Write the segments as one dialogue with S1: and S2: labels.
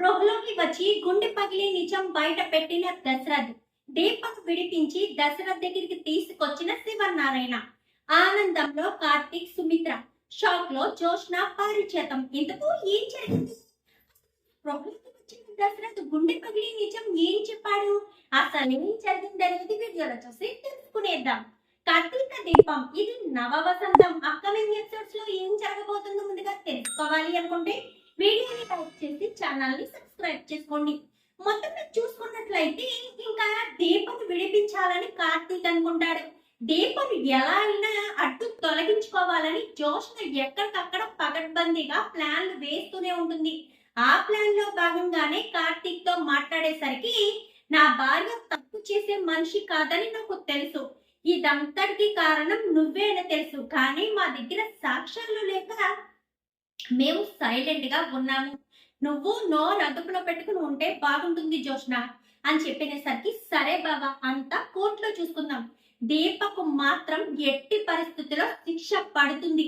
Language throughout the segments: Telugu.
S1: ప్రభులోకి వచ్చి గుండె పగిలి నిజం బయట పెట్టిన దశరథ్ దీపక్ విడిపించి దశరథ్ దగ్గరికి తీసుకొచ్చిన శివనారాయణ. ఆనందంలో కార్తీక్ సుమిత్ర షాక్లో జోష్న పారిచేతం ఇంతకు ఏం జరిగింది? స్పృహలోకి వచ్చిన దశరథ్ గుండె పగిలి నిజం ఏం చెప్పాడు? అసలు ఏం జరిగింది అనేది వీడియోలో చూసి తెలుసుకునేద్దాం. కార్తీక దీపం ఇది నవ వసంతం అప్కమింగ్ ఎపిసోడ్స్లో ఏం జరగబోతుందో ముందుగా తెలుసుకోవాలి అనుకుంటే వీడియోని లైక్ చేసి ఛానల్ని సబ్స్క్రైబ్ చేసుకోండి. మొత్తం చూసుకున్నట్లయితే ఇంకా దీపను విడిపించాలని కార్తీక్ అనుకుంటాడు. దీపను ఎలా అయినా అడ్డు తొలగించుకోవాలని జోష్న ఎక్కడికక్కడ పగడ్బందీగా ప్లాన్లు వేస్తూనే ఉంటుంది. ఆ ప్లాన్లో భాగంగానే కార్తీక్తో మాట్లాడేసరికి నా భార్య తప్పు చేసే మనిషి కాదని నాకు తెలుసు. ఇదంతటికి కారణం నువ్వే అని తెలుసు. కానీ మా దగ్గర సాక్ష్యాలు లేక మేము సైలెంట్గా ఉన్నాము. నువ్వు నోరు అదుపులో పెట్టుకుని ఉంటే బాగుంటుంది జోష్ణ అని చెప్పినేసరికి సరే బాబా అంతా కోర్టులో చూసుకుందాం. దీపకు మాత్రం ఎట్టి పరిస్థితిలో శిక్ష పడుతుంది.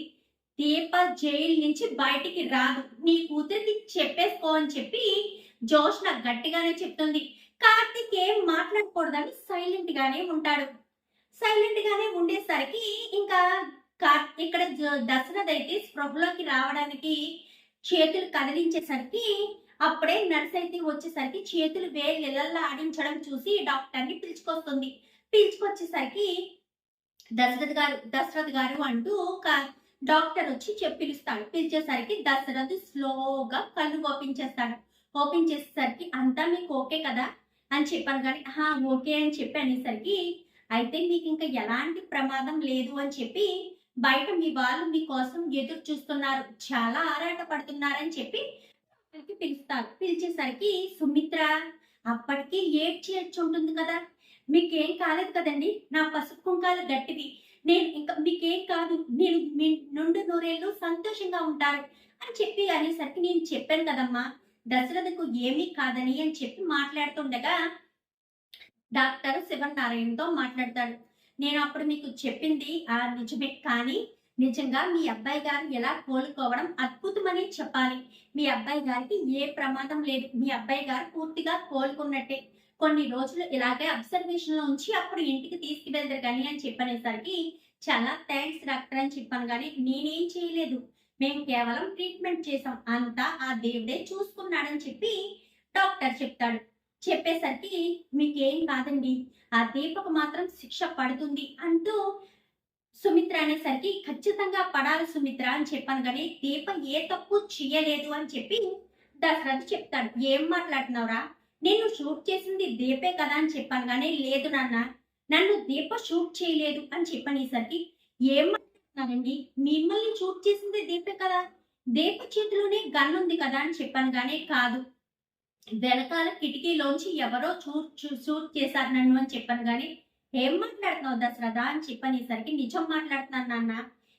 S1: దీప జైలు నుంచి బయటికి రాదు. నీ కూతురికి చెప్పేసుకో అని చెప్పి జోష్ణ గట్టిగానే చెప్తుంది. కార్తీక్ ఏం మాట్లాడకూడదని సైలెంట్ గానే ఉంటాడు. సైలెంట్ గానే ఉండేసరికి ఇంకా ఇక్కడ జ- అయితే స్పృహలోకి రావడానికి చేతులు కదిలించేసరికి అప్పుడే నర్స్ అయితే వచ్చేసరికి చేతులు వేలు ఇళ్ళల్లో ఆడించడం చూసి డాక్టర్ని పిలుచుకొస్తుంది. పిలుచుకొచ్చేసరికి దశరథ్ గారు దశరథ్ గారు అంటూ ఒక డాక్టర్ వచ్చి చెప్పి పిలుస్తాడు. పిలిచేసరికి దశరథ్ స్లోగా కళ్ళు ఓపెన్ చేస్తాడు. ఓపెన్ చేసేసరికి అంతా మీకు ఓకే కదా? అని చెప్పాను కానీ ఓకే అని చెప్పి అనేసరికి అయితే మీకు ఇంకా ఎలాంటి ప్రమాదం లేదు అని చెప్పి బయట మీ వాళ్ళు మీకోసం ఎదురు చూస్తున్నారు. చాలా ఆరాట పడుతున్నారని చెప్పి పిలుస్తారు. పిలిచేసరికి సుమిత్ర అప్పటికి ఏడ్చి ఉంటుంది కదా. మీకేం కాలేదు కదండి. నా పసుపు కుంకాలు గట్టివి. నేను ఇంకా మీకేం కాదు. నేను మీ నుండి నూరేళ్ళు సంతోషంగా ఉంటారు. అని చెప్పి అనేసరికి నేను చెప్పాను కదమ్మా. దశరథకు ఏమీ కాదని అని చెప్పి మాట్లాడుతుండగా డాక్టర్ శివనారాయణతో మాట్లాడతాడు. నేను అప్పుడు మీకు చెప్పింది ఆ నిజమే. కానీ నిజంగా మీ అబ్బాయి గారు ఎలా కోలుకోవడం అద్భుతమని చెప్పాలి. మీ అబ్బాయి గారికి ఏ ప్రమాదం లేదు. మీ అబ్బాయి గారు పూర్తిగా కోలుకున్నట్టే. కొన్ని రోజులు ఇలాగే అబ్జర్వేషన్లో ఉంచి అప్పుడు ఇంటికి తీసుకువెళ్తారు కానీ అని చెప్పనేసరికి చాలా థ్యాంక్స్ డాక్టర్ అని చెప్పాను కానీ నేనేం చేయలేదు. మేము కేవలం ట్రీట్మెంట్ చేసాం అంతా ఆ దేవుడే చూసుకున్నాడని చెప్పి డాక్టర్ చెప్తాడు. చెప్పేసరికి మీకేం కాదండి ఆ దీపకు మాత్రం శిక్ష పడుతుంది అంటూ సుమిత్ర అనేసరికి ఖచ్చితంగా పడాలి సుమిత్ర అని చెప్పాను. కానీ దీప ఏ తప్పు చేయలేదు అని చెప్పి దశరథ్ చెప్తాడు. ఏం మాట్లాడుతున్నావురా? నేను షూట్ చేసింది దీపే కదా అని చెప్పాను. కానీ లేదు నాన్న నన్ను దీప షూట్ చేయలేదు అని చెప్పనేసరికి ఏం మాట్లాడుతున్నానండి మిమ్మల్ని షూట్ చేసింది దీపే కదా? దీప చేతిలోనే గన్ ఉంది కదా అని చెప్పాను. కానీ కాదు వెనకాల కిటికీలోంచి ఎవరో షూట్ షూట్ చేశారు నన్ను అని చెప్పాను కానీ ఏం మాట్లాడుతున్నావు దశరథ అని చెప్పనేసరికి నిజం మాట్లాడుతున్నాను నాన్న.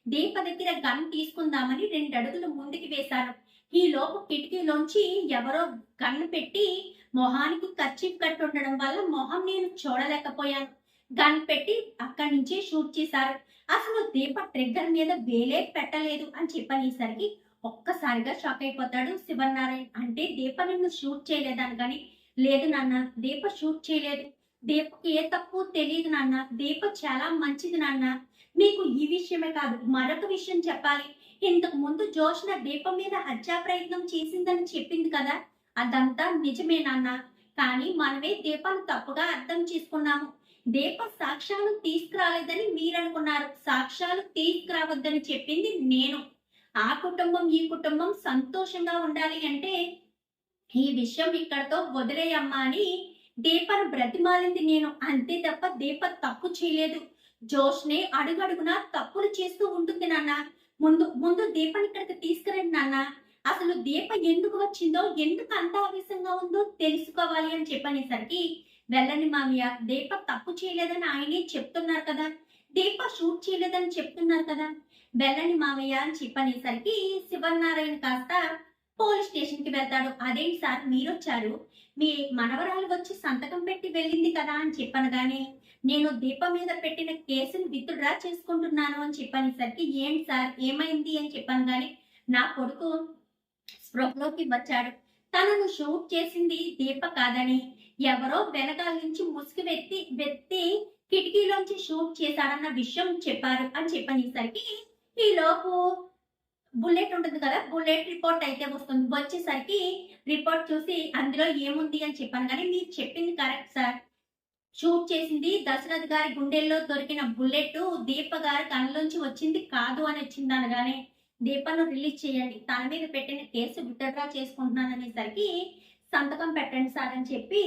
S1: దీప దగ్గర గన్ తీసుకుందామని రెండు అడుగులు ముందుకు వేశాను. ఈ లోపు కిటికీలోంచి ఎవరో గన్ పెట్టి మొహానికి కచ్చిప్ కట్టి ఉండడం వల్ల మొహం నేను చూడలేకపోయాను. గన్ పెట్టి అక్కడి నుంచే షూట్ చేశారు. అసలు దీప ట్రిగ్గర్ మీద వేలే పెట్టలేదు అని చెప్పనేసరికి ఒక్కసారిగా షాక్ అయిపోతాడు శివనారాయణ అంటే దీప నిన్ను షూట్ చేయలేదని కానీ లేదు నాన్న దీప షూట్ చేయలేదు. దీపకి ఏ తప్పు తెలియదు నాన్న. దీప చాలా మంచిది నాన్న. మీకు ఈ విషయమే కాదు మరొక విషయం చెప్పాలి. ఇంతకు ముందు జోష్న దీప మీద హత్యా ప్రయత్నం చేసిందని చెప్పింది కదా? అదంతా నిజమే నాన్న. కానీ మనమే దీపాన్ని తప్పుగా అర్థం చేసుకున్నాము. దీప సాక్ష్యాలు తీసుకురాలేదని మీరు అనుకున్నారు సాక్ష్యాలు తీసుకురావద్దని చెప్పింది నేను. ఆ కుటుంబం ఈ కుటుంబం సంతోషంగా ఉండాలి అంటే ఈ విషయం ఇక్కడతో వదిలేయమ్మా అని దీపను బ్రతిమాలింది నేను. అంతే తప్ప దీప తప్పు చేయలేదు. జోష్నే అడుగడుగున తప్పులు చేస్తూ ఉంటుంది నాన్న. ముందు ముందు దీపని ఇక్కడికి తీసుకురండి నాన్న. అసలు దీప ఎందుకు వచ్చిందో ఎందుకు అంత ఆవేశంగా ఉందో తెలుసుకోవాలి అని చెప్పనేసరికి వెళ్ళండి మామయ్య దీప తప్పు చేయలేదని ఆయనే చెప్తున్నారు కదా. దీప షూట్ చేయలేదని చెప్తున్నారు కదా. బెల్లని మామయ్య అని చెప్పనేసరికి శివనారాయణ కాస్త పోలీస్ స్టేషన్కి వెళ్తాడు. అదేంటి సార్ మీరొచ్చారు? మీ మనవరాలు వచ్చి సంతకం పెట్టి వెళ్ళింది కదా అని చెప్పాను నేను దీప మీద పెట్టిన కేసుని విత్డ్రా చేసుకుంటున్నాను అని చెప్పనేసరికి ఏంటి సార్ ఏమైంది అని చెప్పాను కానీ నా కొడుకు స్పృహలోకి వచ్చాడు. తనను షూట్ చేసింది దీప కాదని ఎవరో వెనకాల నుంచి ముసుగు వెత్తి వెత్తి కిటికీలోంచి షూట్ చేశారన్న విషయం చెప్పారు అని చెప్పనేసరికి ఈ లోపు బుల్లెట్ ఉంటుంది కదా బుల్లెట్ రిపోర్ట్ అయితే వస్తుంది. వచ్చేసరికి రిపోర్ట్ చూసి అందులో ఏముంది అని చెప్పాను కానీ మీరు చెప్పింది కరెక్ట్ సార్. షూట్ చేసింది దశరథ్ గారి గుండెల్లో దొరికిన బుల్లెట్ దీప గారి కళ్ళలోంచి వచ్చింది కాదు అని వచ్చింది అనగానే దీపను రిలీజ్ చేయండి తన మీద పెట్టిన కేసు విత్డ్రా చేసుకుంటున్నాను అనేసరికి సంతకం పెట్టండి సార్ అని చెప్పి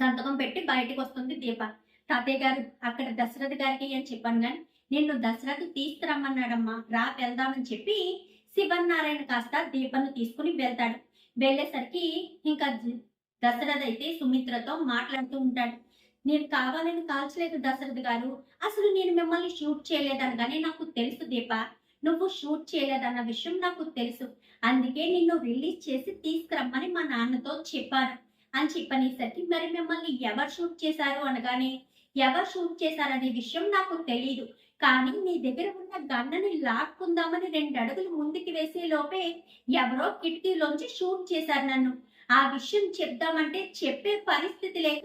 S1: సంతకం పెట్టి బయటకు వస్తుంది దీప. తాతయ్య గారు అక్కడ దశరథ్ గారికి అని చెప్పాను కానీ నిన్ను దశరథ్ తీసుకురమ్మన్నాడమ్మా రా వెళ్దామని చెప్పి శివనారాయణ కాస్త దీపను తీసుకుని వెళ్తాడు. వెళ్ళేసరికి ఇంకా జ- దశరథ్ అయితే సుమిత్రతో మాట్లాడుతూ ఉంటాడు. నేను కావాలని కాల్చలేదు దశరథ్ గారు. అసలు నేను మిమ్మల్ని షూట్ చేయలేదనగానే నాకు తెలుసు దీప. నువ్వు షూట్ చేయలేదన్న విషయం నాకు తెలుసు. అందుకే నిన్ను రిలీజ్ చేసి తీసుకురమ్మని మా నాన్నతో చెప్పారు అని చెప్పనేసరికి మరి మిమ్మల్ని ఎవరు షూట్ చేశారు? అనగానే ఎవరు షూట్ చేశారనే విషయం నాకు తెలియదు కానీ నీ దగ్గర ఉన్న గన్నని లాక్కుందామని రెండు అడుగులు ముందుకు వేసే లోపే ఎవరో కిటికీలోంచి షూట్ చేశారు నన్ను. ఆ విషయం చెప్దామంటే చెప్పే పరిస్థితి లేక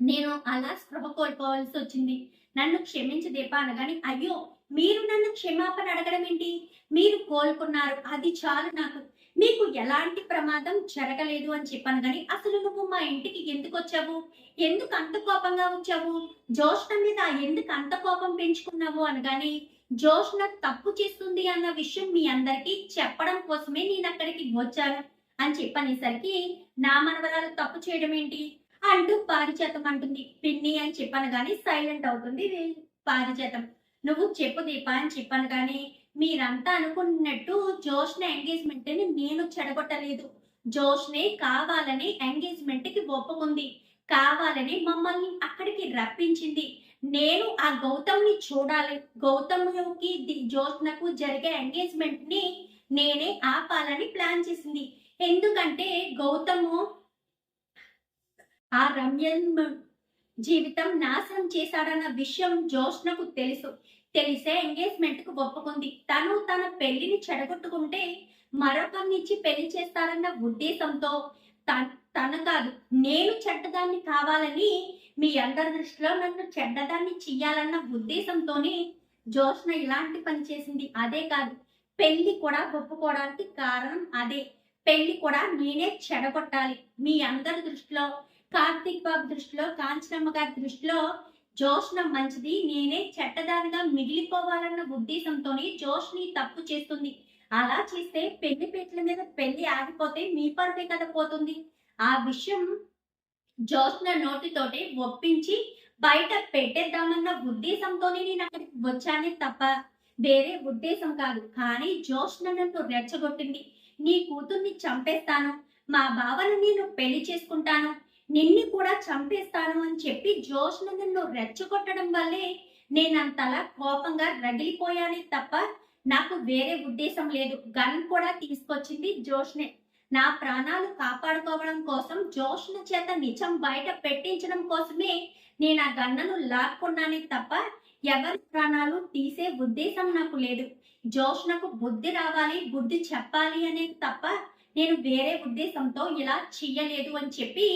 S1: నేను అలా స్పృహ కోల్పోవాల్సి వచ్చింది. నన్ను క్షమించి దీపా అనగాని అయ్యో మీరు నన్ను క్షమాపణ అడగడం ఏంటి? మీరు కోలుకున్నారు. అది చాలు నాకు. మీకు ఎలాంటి ప్రమాదం జరగలేదు అని చెప్పాను కానీ అసలు నువ్వు మా ఇంటికి ఎందుకు వచ్చావు? ఎందుకు అంత కోపంగా వచ్చావు? జోష్ణ మీద ఎందుకు అంత కోపం పెంచుకున్నావు అనగానే జోష్ణ తప్పు చేస్తుంది అన్న విషయం మీ అందరికీ చెప్పడం కోసమే నేను అక్కడికి వచ్చాను అని చెప్పనేసరికి నా మనవరాలు తప్పు చేయడం ఏంటి? అంటూ పారిజాతం అంటుంది. పిన్ని అని చెప్పాను కానీ సైలెంట్ అవుతుంది పారిజాతం. నువ్వు చెప్పు దీప అని చెప్పాను కానీ మీరంతా అనుకున్నట్టు జోష్న ఎంగేజ్మెంట్ని నేను చెడగొట్టలేదు. జోష్నే కావాలని ఎంగేజ్మెంట్కి ఒప్పుకుంది. కావాలని మమ్మల్ని అక్కడికి రప్పించింది. నేను ఆ గౌతమ్ని చూడాలి. గౌతమ్కి జోష్నకు జరిగే ఎంగేజ్మెంట్ని నేనే ఆపాలని ప్లాన్ చేసింది. ఎందుకంటే గౌతము ఆ రమ్యన్ జీవితం నాశనం చేశాడన్న విషయం జోష్నకు తెలుసు. తెలిసే ఎంగేజ్మెంట్కు ఒప్పుకుంది. తను తన పెళ్ళిని చెడగొట్టుకుంటే మరొకరినిచ్చి పెళ్ళి చేస్తారన్న ఉద్దేశంతో తన్- తన కాదు నేను చెడ్డదాన్ని కావాలని మీ అందరి దృష్టిలో నన్ను చెడ్డదాన్ని చెయ్యాలన్న ఉద్దేశంతోనే జోష్న ఇలాంటి పని చేసింది. అదే కాదు పెళ్ళి కూడా ఒప్పుకోవడానికి కారణం అదే. పెళ్ళి కూడా నేనే చెడగొట్టాలి. మీ అందరి దృష్టిలో కార్తీక్ బాబు దృష్టిలో కాంచనమ్మ గారి దృష్టిలో జోష్న మంచిది నేనే చెట్టదానిగా మిగిలిపోవాలన్న ఉద్దేశంతోనే జోష్ని తప్పు చేస్తుంది. అలా చేస్తే పెళ్ళి పెట్ల మీద పెళ్ళి ఆగిపోతే మీ పరుపే కదా పోతుంది. ఆ విషయం జోష్న నోటితోటి ఒప్పించి బయట పెట్టేద్దామన్న ఉద్దేశంతోనే నేను అక్కడికి వచ్చానే తప్ప వేరే ఉద్దేశం కాదు. కానీ జోష్న నన్ను రెచ్చగొట్టింది. నీ కూతుర్ని చంపేస్తాను. మా బావను నేను పెళ్ళి చేసుకుంటాను. నిన్ను కూడా చంపేస్తాను అని చెప్పి జోష్న నన్ను రెచ్చగొట్టడం వల్లే నేనంతలా కోపంగా రగిలిపోయానే తప్ప నాకు వేరే ఉద్దేశం లేదు. గన్ కూడా తీసుకొచ్చింది జోష్నే నా. ప్రాణాలు కాపాడుకోవడం కోసం జోష్ను చేత నిజం బయట పెట్టించడం కోసమే నేను ఆ గన్నను లాక్కున్నానే తప్ప ఎవరి ప్రాణాలు తీసే ఉద్దేశం నాకు లేదు. జోష్నకు బుద్ధి రావాలి బుద్ధి చెప్పాలి అనేది తప్ప నేను వేరే ఉద్దేశంతో ఇలా చెయ్యలేదు అని చెప్పి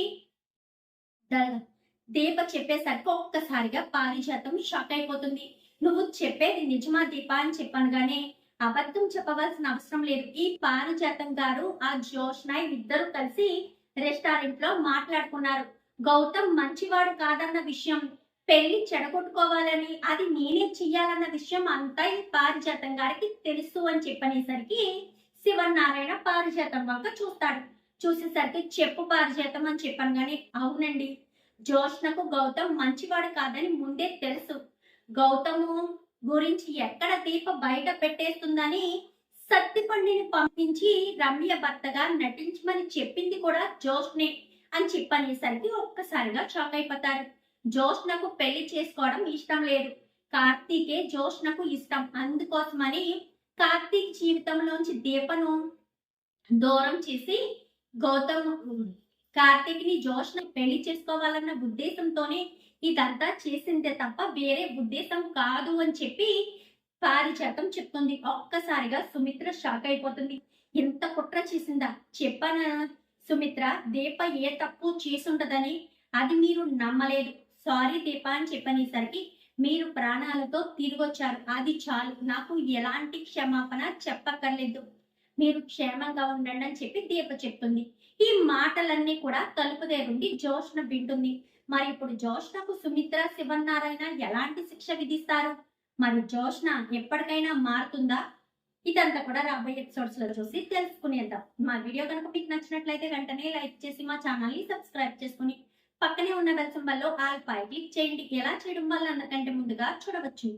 S1: దీప చెప్పేసరికి ఒక్కసారిగా పారిజాతం షాక్ అయిపోతుంది. నువ్వు చెప్పేది నిజమా దీప అని చెప్పాను గానీ అబద్ధం చెప్పవలసిన అవసరం లేదు. ఈ పారిజాతం గారు ఆ జోష్న ఇద్దరు కలిసి రెస్టారెంట్లో మాట్లాడుకున్నారు. గౌతమ్ మంచివాడు కాదన్న విషయం పెళ్ళి చెడగొట్టుకోవాలని అది నేనే చెయ్యాలన్న విషయం అంతా ఈ పారిజాతం గారికి తెలుసు అని చెప్పనేసరికి శివనారాయణ పారిజాతం వంక చూస్తాడు. చూసేసరికి చెప్పు పారిజాతం అని చెప్పాను కానీ అవునండి. జోష్నకు గౌతమ్ మంచివాడు కాదని ముందే తెలుసు. గౌతము గురించి ఎక్కడ దీప బయట పెట్టేస్తుందని సత్తిపండిని పంపించి రమ్య భర్తగా నటించమని చెప్పింది కూడా జోష్నే అని చెప్పనేసరికి ఒక్కసారిగా షాక్ అయిపోతారు. జోష్నకు పెళ్ళి చేసుకోవడం ఇష్టం లేదు. కార్తీకే జోష్నకు ఇష్టం. అందుకోసమని కార్తీక్ జీవితంలోంచి దీపను దూరం చేసి గౌతమ్ కార్తిక్ని జోష్న పెళ్ళి చేసుకోవాలన్న ఉద్దేశంతోనే ఇదంతా చేసిందే తప్ప వేరే ఉద్దేశం కాదు అని చెప్పి పారిజాతం చెప్తుంది. ఒక్కసారిగా సుమిత్ర షాక్ అయిపోతుంది. ఎంత కుట్ర చేసిందా? చెప్పానా? సుమిత్ర దీప ఏ తప్పు చేసుంటదని అది మీరు నమ్మలేదు. సారీ దీప అని చెప్పనేసరికి మీరు ప్రాణాలతో తిరిగొచ్చారు. అది చాలు. నాకు ఎలాంటి క్షమాపణ చెప్పక్కర్లేదు. మీరు క్షేమంగా ఉండండి అని చెప్పి దీప చెప్తుంది. ఈ మాటలన్నీ కూడా తలుపు దగ్గరుండి జోష్ణ వింటుంది. మరి ఇప్పుడు జోష్ణకు సుమిత్ర శివనారాయణ ఎలాంటి శిక్ష విధిస్తారు? మరి జోష్ణ ఎప్పటికైనా మారుతుందా? ఇదంతా కూడా రాబోయే ఎపిసోడ్స్లో చూసి తెలుసుకునేద్దాం. మా వీడియో కనుక మీకు నచ్చినట్లయితే వెంటనే లైక్ చేసి మా ఛానల్ని సబ్స్క్రైబ్ చేసుకుని పక్కనే ఉన్న బెల్ సింబల్లో ఆల్ పై క్లిక్ చేయండి. ఎలా చేయడం వల్ల అన్నకంటే ముందుగా చూడవచ్చు.